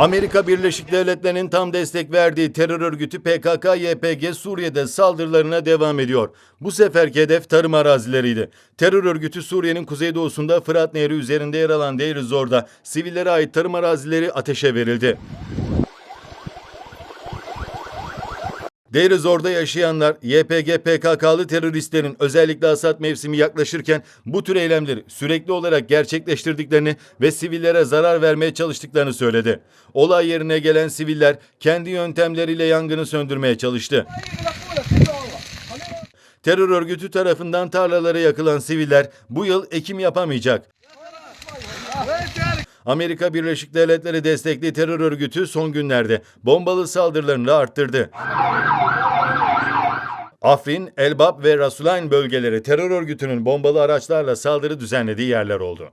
Amerika Birleşik Devletleri'nin tam destek verdiği terör örgütü PKK-YPG Suriye'de saldırılarına devam ediyor. Bu seferki hedef tarım arazileriydi. Terör örgütü Suriye'nin kuzeydoğusunda Fırat Nehri üzerinde yer alan Deir Zor'da sivillere ait tarım arazileri ateşe verildi. Deir Zor'da yaşayanlar YPG PKK'lı teröristlerin özellikle hasat mevsimi yaklaşırken bu tür eylemleri sürekli olarak gerçekleştirdiklerini ve sivillere zarar vermeye çalıştıklarını söyledi. Olay yerine gelen siviller kendi yöntemleriyle yangını söndürmeye çalıştı. Terör örgütü tarafından tarlalara yakılan siviller bu yıl ekim yapamayacak. Amerika Birleşik Devletleri destekli terör örgütü son günlerde bombalı saldırılarını arttırdı. Afrin, Elbap ve Rasulayn bölgeleri terör örgütünün bombalı araçlarla saldırı düzenlediği yerler oldu.